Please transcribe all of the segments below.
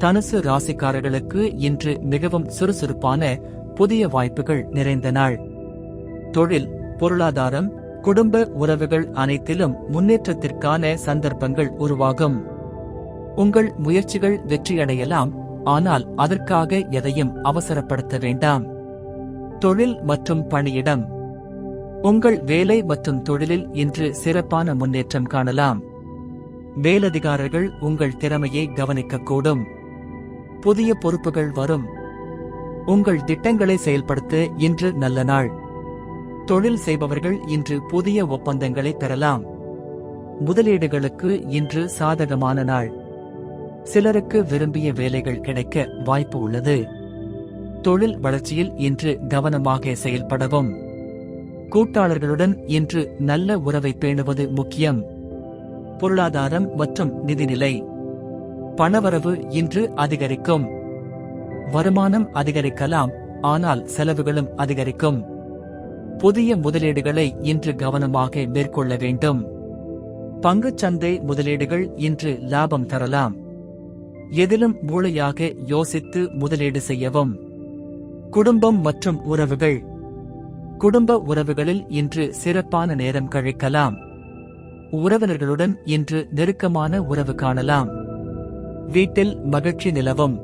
தனுசு ராசிக்காரர்களுக்கு இன்று மிகவும் சுறுசுறுப்பான புதிய வாய்ப்புகள் நிறைந்த நாள். தொழில் பொருளாதாரம் குடும்ப உறவுகள் அனைத்திலும் முன்னேற்றத்திற்கான சந்தர்ப்பங்கள் உருவாகும். உங்கள் முயற்சிகள் வெற்றியடையலாம் ஆனால் அதற்காக எதையும் அவசரப்படுத்த வேண்டாம். தொழில் மற்றும் பணியிடம். உங்கள் வேலை மற்றும் தொழிலில் இன்று சிறப்பான முன்னேற்றம் காணலாம். மேலதிகாரர்கள் உங்கள் திறமையை கவனிக்கக்கூடும். புதிய பொறுப்புகள் வரும். உங்கள் திட்டங்களை செயல்படுத்த இன்று நல்ல நாள். தொழில் செய்பவர்கள் இன்று புதிய ஒப்பந்தங்களை பெறலாம். முதலீடுகளுக்கு இன்று சாதகமான நாள். சிலருக்கு விரும்பிய வேலைகள் கிடைக்க வாய்ப்பு உள்ளது. தொழில் வளர்ச்சியில் இன்று கவனமாக செயல்படவும். கூட்டாளர்களுடன் இன்று நல்ல உறவை பேணுவது முக்கியம். பொருளாதாரம் மற்றும் நிதிநிலை பணவரவு இன்று அதிகரிக்கும். வருமானம் அதிகரிக்கலாம் ஆனால் செலவுகளும் அதிகரிக்கும். புதிய முதலீடுகளை இன்று கவனமாக மேற்கொள்ள வேண்டும். பங்குச் சந்தை முதலீடுகள் இன்று லாபம் தரலாம். எதிலும் மூளையாக யோசித்து முதலீடு செய்யவும். குடும்பம் மற்றும் உறவுகள். குடும்ப உறவுகளில் இன்று சிறப்பான நேரம் கழிக்கலாம். உறவினர்களுடன் இன்று நெருக்கமான உறவு காணலாம். வீட்டில் மகிழ்ச்சி நிலவும்.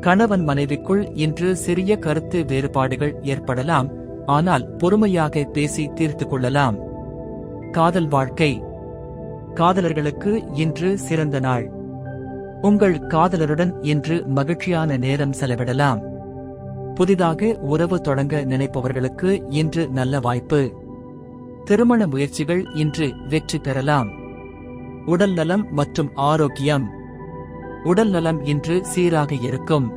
கணவன் மனைவிக்குள் இன்று சிறிய கருத்து வேறுபாடுகள் ஏற்படலாம். ஆனால் பொறுமையாக பேசி தீர்த்து கொள்ளலாம். காதல் வாழ்க்கை. காதலர்களுக்கு இன்று சிறந்த நாள். உங்கள் காதலருடன் இன்று மகிழ்ச்சியான நேரம் செலவிடலாம். புதிதாக உறவு தொடங்க நினைப்பவர்களுக்கு இன்று நல்ல வாய்ப்பு. திருமண முயற்சிகள் இன்று வெற்றி பெறலாம். உடல் நலம் மற்றும் ஆரோக்கியம். உடல் நலம் இன்று சீராக இருக்கும்.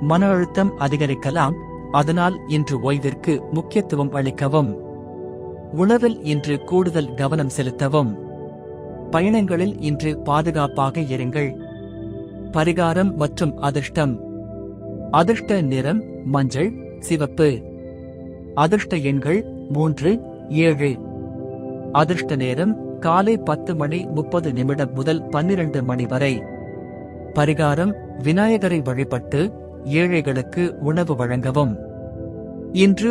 மன அழுத்தம் அதிகரிக்கலாம் அதனால் இன்று ஓய்விற்கு முக்கியத்துவம் அளிக்கவும். உணவில் இன்று கூடுதல் கவனம் செலுத்தவும். பயணங்களில் இன்று பாதுகாப்பாக இருங்கள். பரிகாரம் மற்றும் அதிர்ஷ்டம். அதிர்ஷ்ட நிறம் மஞ்சள் சிவப்பு. அதிர்ஷ்ட எண்கள் மூன்று ஏழு. அதிர்ஷ்ட நேரம் காலை பத்து மணி முப்பது நிமிடம் முதல் பன்னிரண்டு மணி வரை. பரிகாரம் விநாயகரை வழிபட்டு ஏழைகளுக்கு உணவு வழங்கவும். இன்று